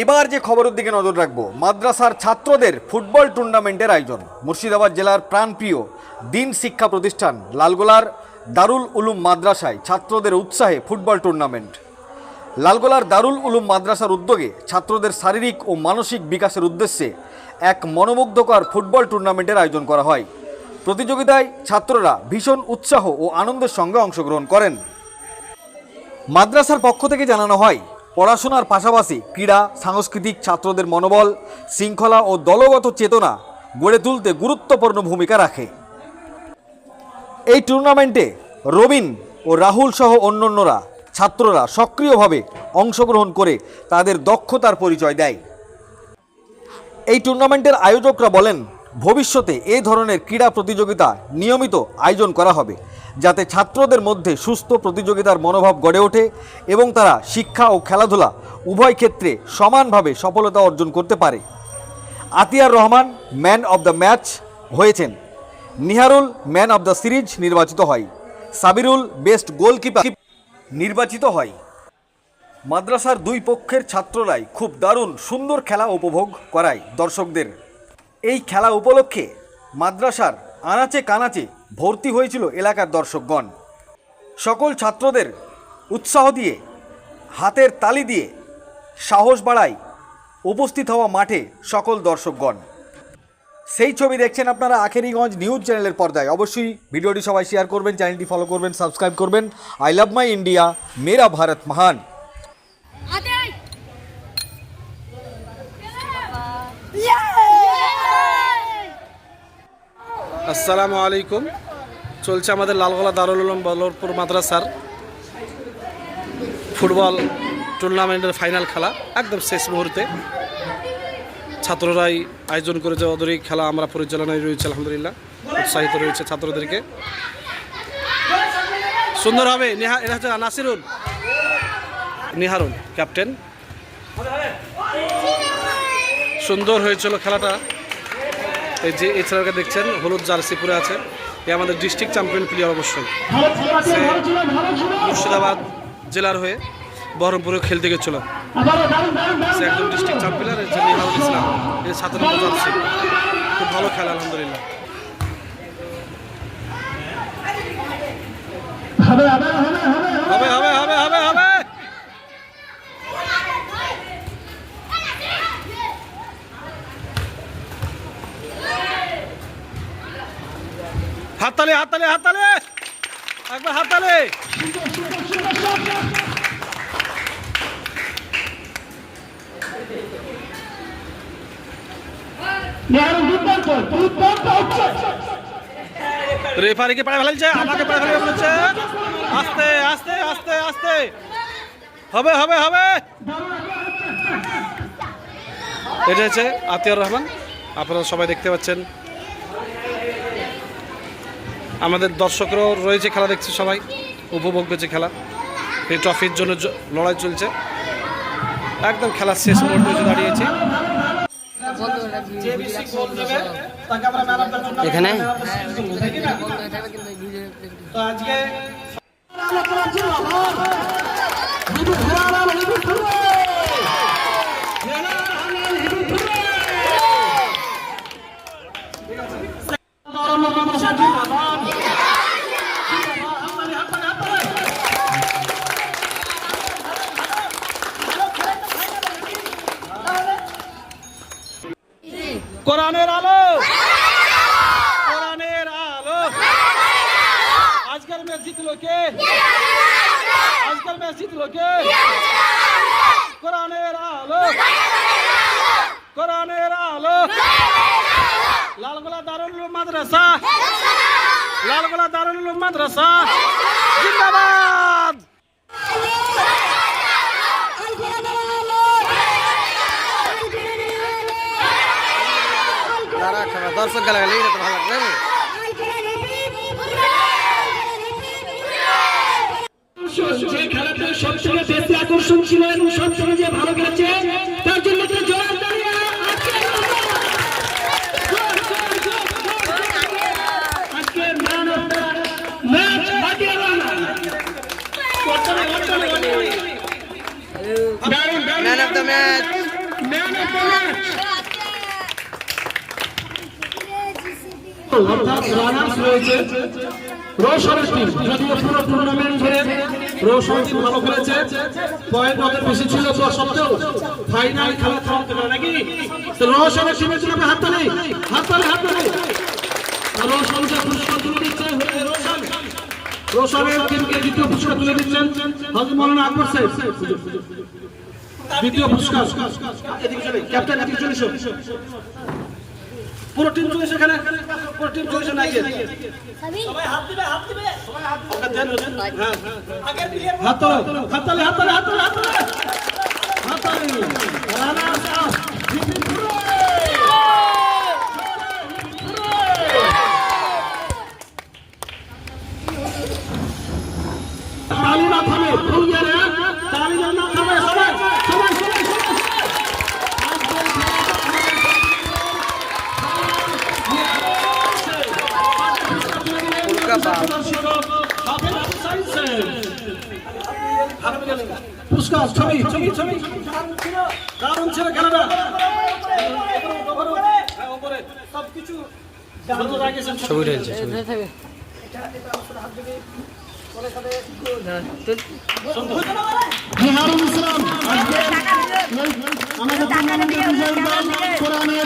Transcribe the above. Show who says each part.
Speaker 1: এবার যে খবরের দিকে নজর রাখব, মাদ্রাসার ছাত্রদের ফুটবল টুর্নামেন্টের আয়োজন। মুর্শিদাবাদ জেলার প্রাণপ্রিয় দিন শিক্ষা প্রতিষ্ঠান লালগোলার দারুল উলুম মাদ্রাসায় ছাত্রদের উৎসাহে ফুটবল টুর্নামেন্ট। লালগোলার দারুল উলুম মাদ্রাসার উদ্যোগে ছাত্রদের শারীরিক ও মানসিক বিকাশের উদ্দেশ্যে এক মনোমুগ্ধকর ফুটবল টুর্নামেন্টের আয়োজন করা হয়। প্রতিযোগিতায় ছাত্ররা ভীষণ উৎসাহ ও আনন্দের সঙ্গে অংশগ্রহণ করেন। মাদ্রাসার পক্ষ থেকে জানানো হয়, পড়াশোনার পাশাপাশি ক্রীড়া, সাংস্কৃতিক ছাত্রদের মনোবল, শৃঙ্খলা ও দলগত চেতনা গড়ে তুলতে গুরুত্বপূর্ণ ভূমিকা রাখে। এই টুর্নামেন্টে রবিন ও রাহুল সহ অন্যান্যরা ছাত্ররা সক্রিয়ভাবে অংশগ্রহণ করে তাদের দক্ষতার পরিচয় দেয়। এই টুর্নামেন্টের আয়োজকরা বলেন, ভবিষ্যতে এই ধরনের ক্রীড়া প্রতিযোগিতা নিয়মিত আয়োজন করা হবে, যাতে ছাত্রদের মধ্যে সুস্থ প্রতিযোগিতার মনোভাব গড়ে ওঠে এবং তারা শিক্ষা ও খেলাধুলা উভয় ক্ষেত্রে সমানভাবে সফলতা অর্জন করতে পারে। Atiar Rahman, man of the match, হয়েছেন। Niharul, man of the series নির্বাচিত হয়। Sabirul, best goalkeeper. নির্বাচিত হয়। মাদ্রাসার দুই পক্ষের ছাত্ররাই খুব দারুণ, সুন্দর খেলা উপভোগ করায় দর্শকদের। এই খেলা উপলক্ষে মাদ্রাসার আনাচে কানাচে ভর্তি হয়েছিল এলাকার দর্শকগণ। সকল ছাত্রদের উৎসাহ দিয়ে, হাতের তালি দিয়ে সাহস বাড়ায় উপস্থিত হওয়া মাঠে সকল দর্শকগণ। সেই ছবি দেখছেন আপনারা আখেরিগঞ্জ নিউজ চ্যানেলের পর্দায়। অবশ্যই ভিডিওটি সবাই শেয়ার করবেন, চ্যানেলটি ফলো করবেন সাবস্ক্রাইব করবেন। আই লাভ মাই ইন্ডিয়া মেরা ভারত মহান
Speaker 2: আসসালামু আলাইকুম চলছে আমাদের লালগোলা দারুল উলুম বলরপুর মাদ্রাসার ফুটবল টুর্নামেন্টের ফাইনাল খেলা, একদম শেষ মুহূর্তে। ছাত্ররাই আয়োজন করেছে ওদের খেলা আমরা পরিচালনায় রয়েছে, আলহামদুলিল্লাহ। উৎসাহিত রয়েছে ছাত্রদেরকে। সুন্দর হবে, নেহা এটা হচ্ছে নাসিরুল। নিহারুল, ক্যাপ্টেন। সুন্দর হয়েছিল খেলাটা। এই যে এই ছেলেকে দেখছেন, হলুদ জার্সি পরে আছে। এ আমাদের ডিস্ট্রিক্ট চ্যাম্পিয়ন প্লেয়ার অবশ্যই। মুর্শিদাবাদ জেলার হয়ে বহরমপুরে খেলতে গেছিল। একজন ডিস্ট্রিক্ট যে নিহাউল ইসলাম এই সাতের নম্বর জার্সি খুব ভালো খেলা আলহামদুলিল্লাহ।
Speaker 3: হবে, হবে, হবে, হবে, হবে।
Speaker 2: হবে হবে হবে হবে হবে। হাততালি হাততালি হাততালি। একবার হাততালি
Speaker 3: নিহারুল দুর্দান্ত, দুর্দান্ত হচ্ছে।
Speaker 2: রেফারিকে পাড়ে ফেলছে, আমাকে পাড়ে ফেলে বলেছে আস্তে আস্তে আস্তে আস্তে। হবে হবে হবে। এটা হচ্ছে আতিয়ার রহমান। আপনারা সবাই দেখতে পাচ্ছেন। আমাদের দর্শকরাও রয়েছে খেলা দেখছে সবাই। উপভোগ করছে খেলা। এই ট্রফির জন্য লড়াই চলছে। একদম খেলা শেষ মুহূর্তে দাঁড়িয়েছে।
Speaker 4: এখানে?
Speaker 2: কোরআনের আলো। কোরআনের আলো। আজকের ম্যাচ জিতলো কে? আজকের ম্যাচ জিতলো কে? কোরআনের আলো। কোরআনের আলো। লালগোলা দারুল মাদ্রাসা। লালগোলা দারুল মাদ্রাসা। জিন্দাবাদ। দর্শক গালাগালি এটা ভালো লাগবে
Speaker 3: যে খেলাটা সবসময় বেশি আকর্ষণ ছিল এবং সবসময়
Speaker 2: যে ভালো খেলেছে তার জন্য Man of the match. Man of the match. অর্থাৎ রানার্স রয়েছে। টুর্নামেন্ট ধরে রোশন টিম ভালো খেলেছে। পয়েন্ট ওদের বেশি ছিল, তো সত্ত্বেও ফাইনাল খেলা নাকি? তো রোশনের টিমের জন্য আমরা হাততালি হাততালি হাততালি আর রোশনকে পুরস্কার তুলে দিচ্ছে রোশন দ্বিতীয় পুরস্কার তুলে দিচ্ছেন হজরত মৌলানা আকবর দ্বিতীয় ক্যাপ্টেন এদিকে। পুরো টিম চলে এসো এখানে পুরো টিম চলে হাত না গিয়ে দিবে সবাই ওকে দেন। হ্যাঁ, হ্যাঁ। হাত তোলো, হাত তালি, হাত তালি, হাত তালি, হাত তালি। পুরস্কার ছবি ছবি ছবি দারুণ ছিল খেলাটা
Speaker 4: ছবি রয়েছে
Speaker 2: ইসলাম আমাদের